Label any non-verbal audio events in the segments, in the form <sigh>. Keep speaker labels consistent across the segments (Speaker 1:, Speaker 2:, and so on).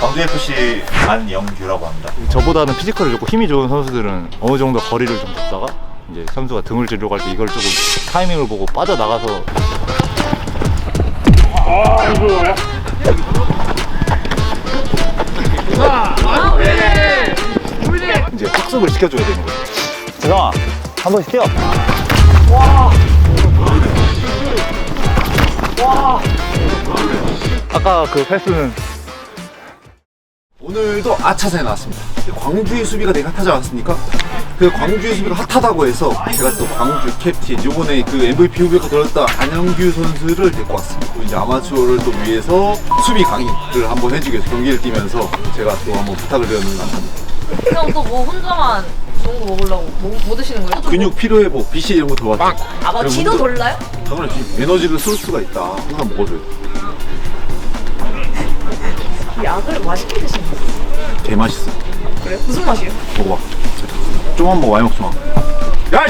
Speaker 1: 광주FC 안영규라고 합니다.
Speaker 2: 저보다는 피지컬이 좋고 힘이 좋은 선수들은 어느 정도 거리를 좀 뒀다가 이제 선수가 등을 지려고 할 때 이걸 조금 타이밍을 보고 빠져나가서 이제 학습을 시켜줘야 되는 거죠. 재성아, 한 번씩 뛰어. 아까 그 패스는
Speaker 3: 오늘도 아차사에 나왔습니다. 광주의 수비가 되게 핫하지 않았습니까? 그 광주의 수비가 핫하다고 해서 제가 또 광주 캡틴 요번에 그 MVP 후보가 들었던 안영규 선수를 데리고 왔습니다. 또 이제 아마추어를 또 위해서 수비 강의를 한번 해주기 위해서 경기를 뛰면서 제가 또 한번 부탁을 드렸는 것 같습니다.
Speaker 4: 그럼 또 뭐 혼자만 좋은 거 먹으려고 뭐, 뭐 드시는 거예요?
Speaker 3: 근육 필요회복, BC 이런 거 들어왔죠.
Speaker 4: 아, 뭐 지도 돌라요?
Speaker 3: 당연히 에너지를 쓸 수가 있다. 항상 먹어줘요.
Speaker 4: 약을 맛있게 드시는 거예요?
Speaker 3: 개 맛있어.
Speaker 4: 그래요? 무슨 맛이에요?
Speaker 3: 먹어봐. 좀만 먹어, 많이 먹지 마. 야!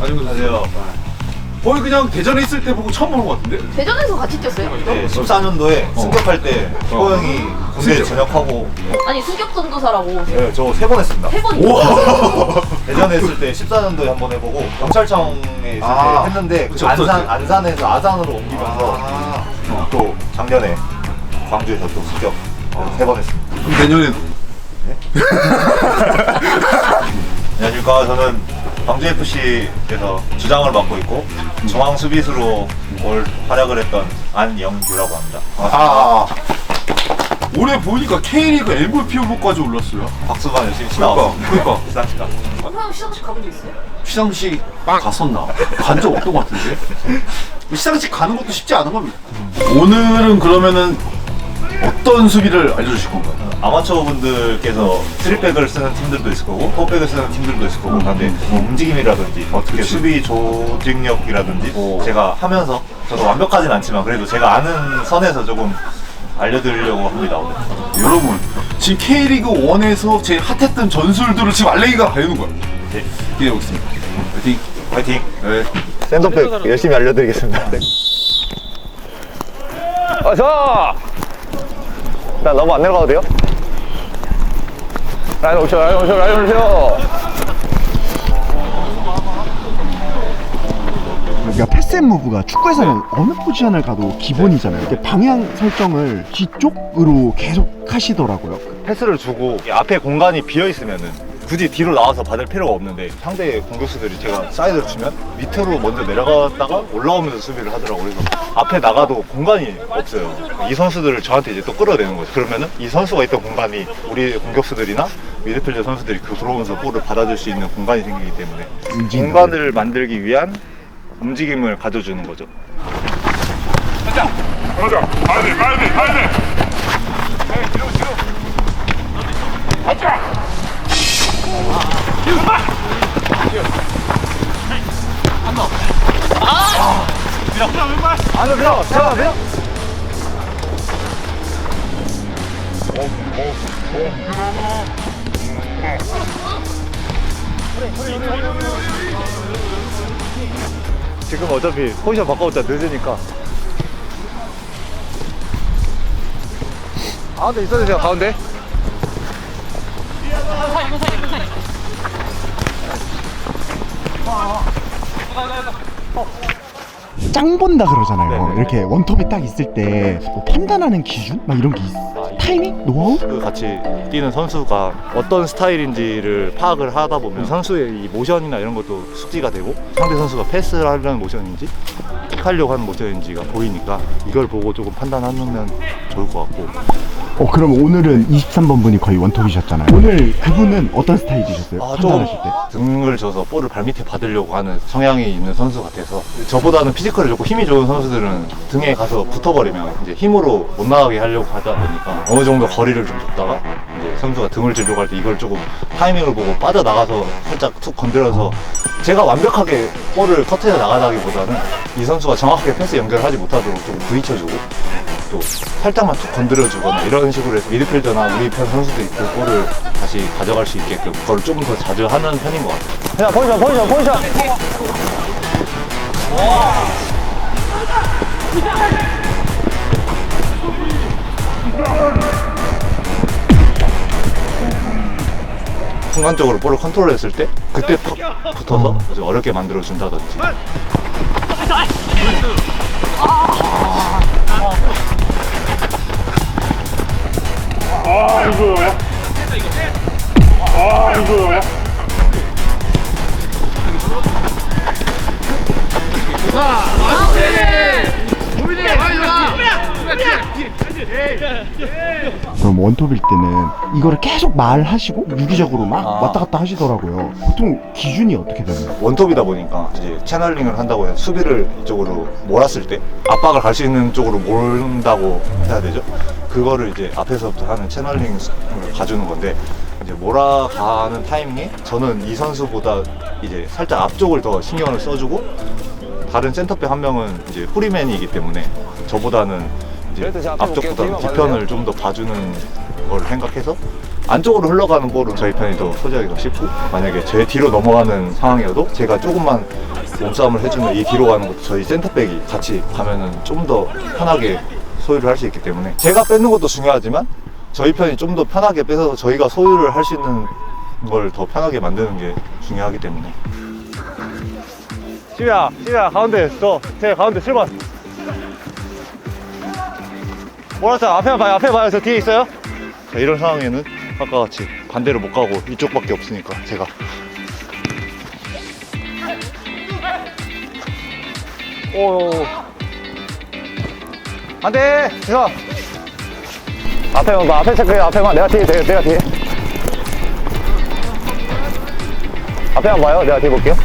Speaker 3: 안녕히 가세요. 거의 그냥 대전에 있을 때 보고 처음 보는 것 같은데?
Speaker 4: 대전에서 같이 뛰었어요?
Speaker 1: 네, 14년도에 승격할 때 희고 형이 군대 전역하고
Speaker 4: 아니 승격 전도사라고
Speaker 1: 네, 저세 번 했습니다.
Speaker 4: 세 번. <laughs>
Speaker 1: 대전에 있을 때 14년도에 한 번 해보고 경찰청에 있을
Speaker 3: 아,
Speaker 1: 때 했는데
Speaker 3: 그쵸,
Speaker 1: 안산
Speaker 3: 없었지.
Speaker 1: 안산에서 아산으로 옮기면서
Speaker 3: 아,
Speaker 1: 또 작년에 광주에서 또 승격 세 번 했습니다.
Speaker 3: 그럼 내년에도? <laughs>
Speaker 1: 안녕하십니까 저는 광주 FC에서 주장을 맡고 있고 중앙 수비수로 올 활약을 했던 안영규라고 합니다.
Speaker 3: 아, 올해 보니까 K리그 MVP 후보까지 올랐어요.
Speaker 1: 박수가 열심히
Speaker 3: 그러니까,
Speaker 1: 치나왔습니다.
Speaker 3: 그러니까.
Speaker 1: 시상식가.
Speaker 4: 형 시상식 가본 적 있어요?
Speaker 3: 시상식 갔었나? 간 적 없던 것 같은데? 시상식 가는 것도 쉽지 않은 겁니다. 오늘은 그러면은 어떤 수비를 알려주실 건가요?
Speaker 1: 아마추어 분들께서 트리백을 쓰는 팀들도 있을 거고 포백을 쓰는 팀들도 있을 거고 근데 뭐 움직임이라든지 어떻게
Speaker 3: 그치.
Speaker 1: 수비 조직력이라든지
Speaker 3: 오.
Speaker 1: 제가 하면서 저도 완벽하진 않지만 그래도 제가 아는 선에서 조금 알려드리려고 합니다 오늘.
Speaker 3: 여러분, 지금 K리그 1에서 제일 핫했던 전술들을 지금 알레이가 배우는 거예요.
Speaker 1: 네.
Speaker 3: 기대해 보겠습니다. 파이팅!
Speaker 1: 화이팅!
Speaker 3: 네.
Speaker 2: 샌드백 열심히 알려드리겠습니다. 네. 어서! 나 너무 안 내려가도 돼요? 라인 오셔, 라인 오셔, 라인 오셔.
Speaker 5: 그러니까 패스 앤 무브가 축구에서는 어느 포지션을 가도 기본이잖아요. 이게 방향 설정을 뒤쪽으로 계속 하시더라고요.
Speaker 2: 패스를 주고 이 앞에 공간이 비어 있으면은 굳이 뒤로 나와서 받을 필요가 없는데 상대 공격수들이 제가 사이드를 주면 밑으로 먼저 내려갔다가 올라오면서 수비를 하더라고요. 그래서 앞에 나가도 공간이 없어요. 이 선수들을 저한테 이제 또 끌어내는 거죠. 그러면은 이 선수가 있던 공간이 우리 공격수들이나 미드필더 선수들이 그 들어오면서 볼을 받아줄 수 있는 공간이 생기기 때문에 공간을 만들기 위한 움직임을 가져주는 거죠. 지금 어차피 포지션 바꿔봤자 늦으니까 가운데 있어주세요 가운데
Speaker 5: 짱 본다 그러잖아요.
Speaker 2: 네네.
Speaker 5: 이렇게 원톱이 딱 있을 때뭐 판단하는 기준? 막 이런 게 있... 타이밍? 노하우?
Speaker 2: 그 같이 뛰는 선수가 어떤 스타일인지를 파악을 하다 보면 선수의 이 모션이나 이런 것도 숙지가 되고 상대 선수가 패스를 하려는 모션인지 킥하려고 하는 모션인지가 보이니까 이걸 보고 조금 판단하면 좋을 것 같고
Speaker 5: 어 그럼 오늘은 23번 분이 거의 원톱이셨잖아요. 오늘 그분은 어떤 스타일이셨어요?
Speaker 2: 아, 좀
Speaker 5: 판단하실 때?
Speaker 2: 등을 줘서 볼을 발밑에 받으려고 하는 성향이 있는 선수 같아서 저보다는 피지컬이 좋고 힘이 좋은 선수들은 등에 가서 붙어버리면 이제 힘으로 못 나가게 하려고 하다 보니까 어느 정도 거리를 좀 줬다가 이제 선수가 등을 지려고 할 때 이걸 조금 타이밍을 보고 빠져나가서 살짝 툭 건드려서 제가 완벽하게 볼을 커트해 나가다기보다는 이 선수가 정확하게 패스 연결하지 못하도록 조금 부딪혀주고 또 살짝만 툭 건드려주거나 이런 식으로 해서 미드필더나 우리 편 선수들이 그 골을 다시 가져갈 수 있게끔 그걸 조금 더 자주 하는 편인 것 같아요. 야, 포지션, 포지션, 포지션. 순간적으로 볼을 컨트롤했을 때 그때 탁 붙어서 음. 아주 어렵게 만들어준다든지
Speaker 5: 원톱일 때는 이거를 계속 말하시고 유기적으로 막
Speaker 2: 아.
Speaker 5: 왔다 갔다 하시더라고요. 보통 기준이 어떻게 되나요?
Speaker 2: 원톱이다 보니까 이제 채널링을 한다고 해서 수비를 이쪽으로 몰았을 때 압박을 갈 수 있는 쪽으로 모른다고 해야 되죠. 그거를 이제 앞에서부터 하는 채널링을 가주는 건데 이제 몰아가는 타이밍에 저는 이 선수보다 이제 살짝 앞쪽을 더 신경을 써주고 다른 센터백 한 명은 이제 후리맨이기 때문에 저보다는 이제 앞쪽보다 뒤편을 좀 더 봐주는 걸 생각해서 안쪽으로 흘러가는 볼은 저희 편이 더 소지하기가 쉽고 만약에 제 뒤로 넘어가는 상황이어도 제가 조금만 몸싸움을 해주면 이 뒤로 가는 것도 저희 센터백이 같이 가면은 좀 더 편하게 소유를 할 수 있기 때문에 제가 뺏는 것도 중요하지만 저희 편이 좀 더 편하게 뺏어서 저희가 소유를 할 수 있는 걸 더 편하게 만드는 게 중요하기 때문에. 시비야 시비야 가운데 저제 가운데 7번 뭐라죠 앞에만 봐요 앞에 봐요. 저 뒤에 있어요? 자, 이런 상황에는 아까 같이 반대로 못 가고 이쪽밖에 없으니까 제가. 오 안돼! 제가. 앞에만 봐 앞에 체크해 앞에만. 내가 뒤에 내가, 내가 뒤에. 앞에만 봐요 내가 뒤에 볼게요.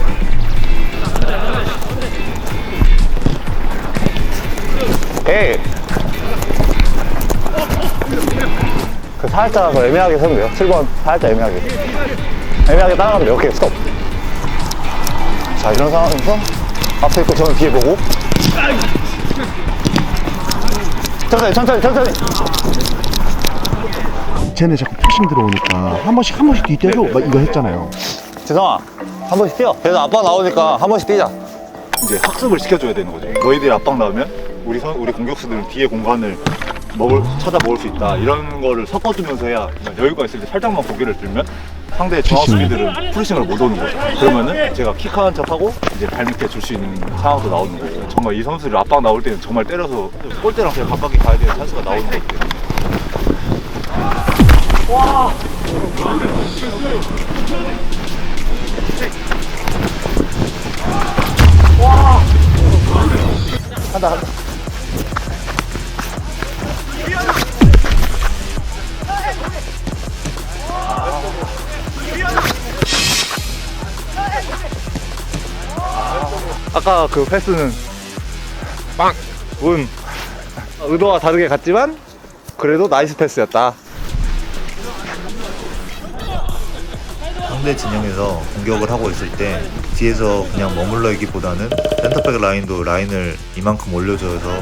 Speaker 2: 오케이 그 살짝 더 애매하게 서면 돼요. 7번 살짝 애매하게. 애매하게 따라가면 돼요. 오케이 스톱. 자 이런 상황에서 앞에 있고 저는 뒤에 보고. 천천히 천천히 천천히.
Speaker 5: 쟤네 자꾸 푸싱 들어오니까 한 번씩 한 번씩 뒤뛰어줘 막 이거 했잖아요.
Speaker 2: 재성아. 한 번씩 뛰어. 그래서 아빠 나오니까 한 번씩 뛰자. 이제 학습을 시켜줘야 되는 거죠. 너희들이 압박 나오면 우리 선, 우리 공격수들은 뒤에 공간을 먹을 찾아 먹을 수 있다. 이런 거를 섞어주면서 해야 여유가 있을 때 살짝만 고개를 들면 상대 중앙 수비들은 풀싱을 못 오는 거죠. 그러면은 제가 킥하는 척하고 이제 발 밑에 줄 수 있는 상황도 나오는 거고. 정말 이 선수를 압박 나올 때는 정말 때려서 골대랑 그냥 가깝게 가야 되는 찬스가 나오는 거기 때문에. 한다 한다 아까 그 패스는 빵! 운 의도와 다르게 갔지만 그래도 나이스 패스였다
Speaker 1: 상대 진영에서 공격을 하고 있을 때 뒤에서 그냥 머물러 있기보다는 센터백 라인도 라인을 이만큼 올려줘서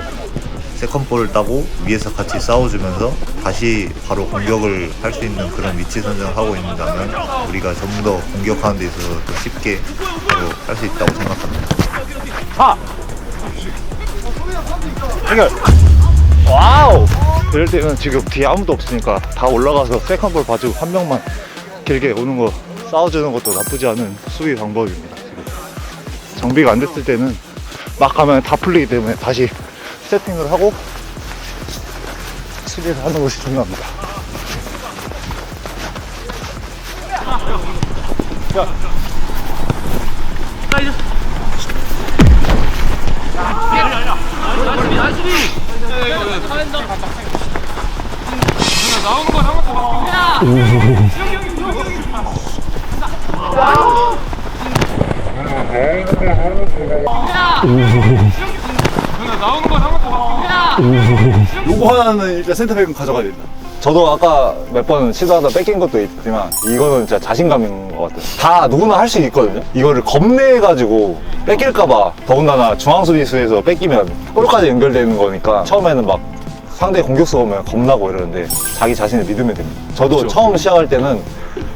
Speaker 1: 세컨볼을 따고 위에서 같이 싸워주면서 다시 바로 공격을 할 수 있는 그런 위치 선정을 하고 있는다면 우리가 좀 더 공격하는 데 있어서 더 쉽게 바로 할수 있다고 생각합니다.
Speaker 2: 해결. 와우. 그럴 때는 지금 뒤에 아무도 없으니까 다 올라가서 세컨볼 봐주고 한 명만 길게 오는 거 싸워주는 것도 나쁘지 않은 수비 방법입니다 지금. 정비가 안 됐을 때는 막 가면 다 풀리기 때문에 다시 세팅을 하고 수비를 하는 것이 중요합니다
Speaker 3: 요거 하나는 일단 센터백은 가져가야 된다.
Speaker 2: 저도 아까 몇 번 시도하다 뺏긴 것도 있지만 이거는 진짜 자신감인 것 같아요. 다 누구나 할 수 있거든요. 이거를 겁내가지고 뺏길까봐 더군다나 중앙수비수에서 뺏기면 골까지 연결되는 거니까 처음에는 막 상대 공격수 오면 겁나고 이러는데 자기 자신을 믿으면 됩니다. 저도 처음 시작할 때는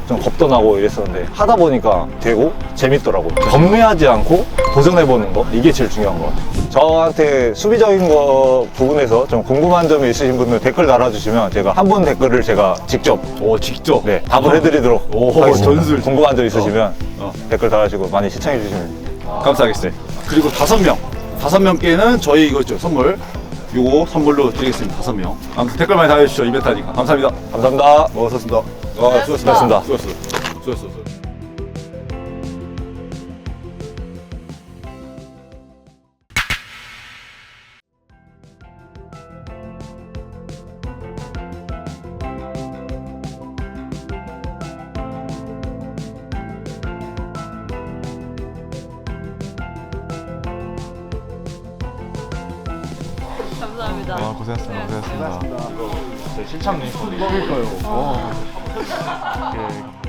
Speaker 2: 좀 겁도 나고 이랬었는데 하다 보니까 되고 재밌더라고요. 겁내하지 않고 도전해보는 거 이게 제일 중요한 것 같아요. 저한테 수비적인 거 부분에서 좀 궁금한 점이 있으신 분들 댓글 달아주시면 제가 한분 댓글을 제가 직접
Speaker 3: 오 직접.
Speaker 2: 네, 답을 해드리도록
Speaker 3: 오,
Speaker 2: 하겠습니다.
Speaker 3: 전술.
Speaker 2: 궁금한 점 있으시면
Speaker 3: 어.
Speaker 2: 댓글 달아주시고 많이 시청해 주시면
Speaker 3: 감사하겠습니다. 그리고 다섯 명, 다섯 명께는 저희 이거 있죠 선물. 요거 선물로 드리겠습니다. 다섯 명. 아무튼 댓글 많이 달아주시죠. 이벤트 하니까. 감사합니다.
Speaker 2: 감사합니다.
Speaker 3: 어, 수고하셨습니다.
Speaker 2: 어, 수고하셨습니다.
Speaker 3: 수고하셨어. 수고하셨어.
Speaker 4: 감사합니다.
Speaker 2: 아, 고생하셨습니다. 고생하셨습니다.
Speaker 5: 고맙습니다.
Speaker 2: 실참 유니폼.
Speaker 5: 그러니까요. 어.
Speaker 2: 이렇게